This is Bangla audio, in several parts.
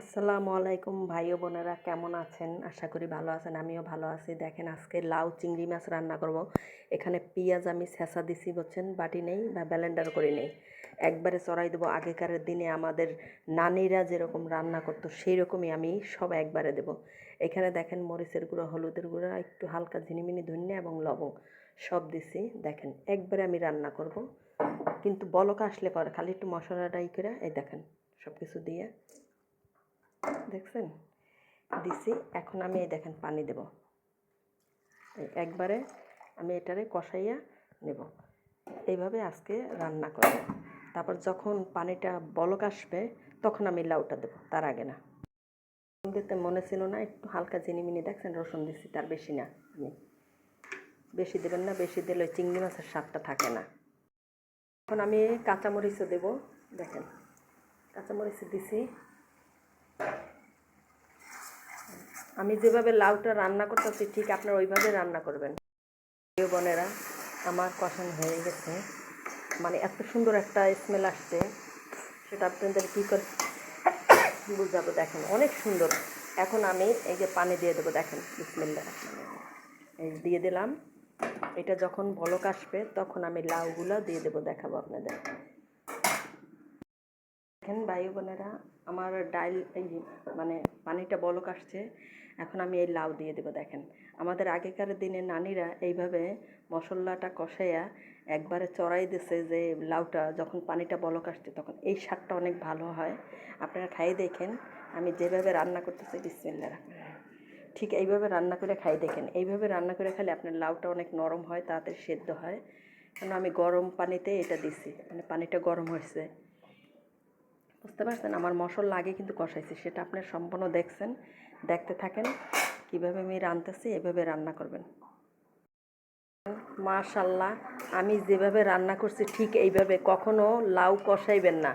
আসসালামু আলাইকুম ভাই ও বোনেরা, কেমন আছেন? আশা করি ভালো আছেন, আমিও ভালো আছি। দেখেন, আজকে লাউ চিংড়ি মাছ রান্না করব। এখানে পেঁয়াজ আমি ছেঁচা দিছি বলছেন বাটি নেই বা ব্যালেন্ডার করে নেই। একবারে চড়াই দেবো। আগেকারের দিনে আমাদের নানিরা যেরকম রান্না করতো সেই রকমই আমি সব একবারে দেব। এখানে দেখেন, মরিচের গুঁড়ো, হলুদের গুঁড়ো, একটু হালকা ঝিনিমিনি ধন্য এবং লবণ সব দিছি। দেখেন, একবারে আমি রান্না করব। কিন্তু বলক আসলে পরে, খালি একটু মশলাটাই করে, এই দেখেন সব কিছু দিয়ে দেখছেন? দিছি, এখন আমি এই দেখেন পানি দেব। একবারে আমি এটারে কষাইয়া নেব। এইভাবে আজকে রান্না করব। তারপর যখন পানিটা বলক আসবে, তখন আমি লাউটা দেবো, তার আগে না। দিতে মনে ছিল না, একটু হালকা চিনিমিনি দেখছেন? রসুন দিছি, তার বেশি না। আমি বেশি দেবেন না, বেশি দিলে ওই চিংড়ি মাছের স্বাদটা থাকে না। এখন আমি কাঁচামরিচও দেব, দেখেন। কাঁচামরিচ দিছি আমি যেভাবে লাউটা রান্না করতেছি, ঠিক আপনারা ওইভাবে রান্না করবেন। প্রিয় বোনেরা, আমার কষানো হয়ে গেছে। মানে এত সুন্দর একটা স্মেল আসছে। সেটা আপনাদের কী করে বুঝাবো? দেখেন, অনেক সুন্দর। এখন আমি এই যে পানি দিয়ে দেবো, দেখেন বিসমিল্লা এই দিয়ে দিলাম। এটা যখন বলক আসবে, তখন আমি লাউগুলো দিয়ে দেবো, দেখাবো আপনাদের। দেখেন ভাই বোনেরা, আমার ডাইল এই মানে পানিটা বলক আসছে, এখন আমি এই লাউ দিয়ে দেবো দেখেন। আমাদের আগেকার দিনে নানিরা এইভাবে মশলাটা কষাইয়া একবারে চড়াই দিছে যে লাউটা, যখন পানিটা বলক আসছে তখন এই স্বাদটা অনেক ভালো হয়। আপনারা খাই দেখেন, আমি যেভাবে রান্না করতেছি বিসমিল্লা ঠিক এইভাবে রান্না করে খাই দেখেন। এইভাবে রান্না করে খেলে আপনার লাউটা অনেক নরম হয়, তাড়াতাড়ি সেদ্ধ হয়। কেন আমি গরম পানিতে এটা দিছি মানে পানিটা গরম হয়েছে। বুঝতে পারছেন? আমার মশলা আগে কিন্তু কষাইছি, সেটা আপনার সম্পূর্ণ দেখছেন, দেখতে থাকেন, কীভাবে আমি রাঁধতেছি এভাবে রান্না করবেন। মাশাল্লাহ, আমি যেভাবে রান্না করছি ঠিক এইভাবে, কখনো লাউ কষাইবেন না।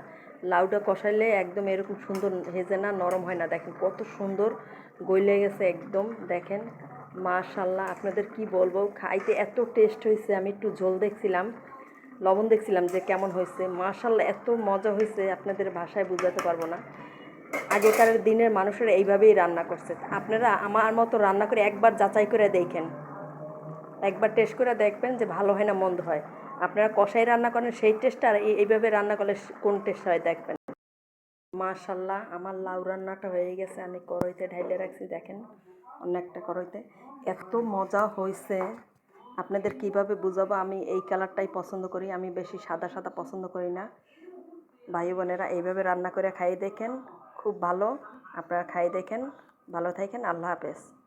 লাউটা কষাইলে একদম এরকম সুন্দর হেজে না, নরম হয় না। দেখেন কত সুন্দর গইলে গেছে একদম, দেখেন। মাশাল্লাহ, আপনাদের কি বলব, খাইতে এত টেস্ট হয়েছে, আমি একটু ঝোল দেখছিলাম। লবণ দেখছিলাম যে কেমন হয়েছে। মাশাল্লাহ এত মজা হয়েছে। আপনাদের ভাষায় বোঝাতে পারব না। আগেকার দিনের মানুষেরা এইভাবেই রান্না করছে। আপনারা আমার মতো রান্না করে একবার যাচাই করে দেখেন। একবার টেস্ট করে দেখবেন যে ভালো হয় না মন্দ হয়। আপনারা কষাই রান্না করেন, সেই টেস্ট আর এই- এইভাবে রান্না করলে কোন টেস্ট হয় দেখবেন। মাশাল্লাহ আমার লাউ রান্নাটা হয়ে গেছে। আমি কড়াইতে ঢাইলে রাখছি, দেখেন অনেকটা কড়াইতে। এত মজা হয়েছে। আপনাদের কীভাবে বুঝাবো? আমি এই কালারটাই পছন্দ করি। আমি বেশি সাদা সাদা পছন্দ করি না। ভাই বোনেরা এইভাবে রান্না করে খাইয়ে দেখেন। খুব ভালো। আপনারা খাইয়ে দেখেন। ভালো থাকেন। আল্লাহ হাফেজ।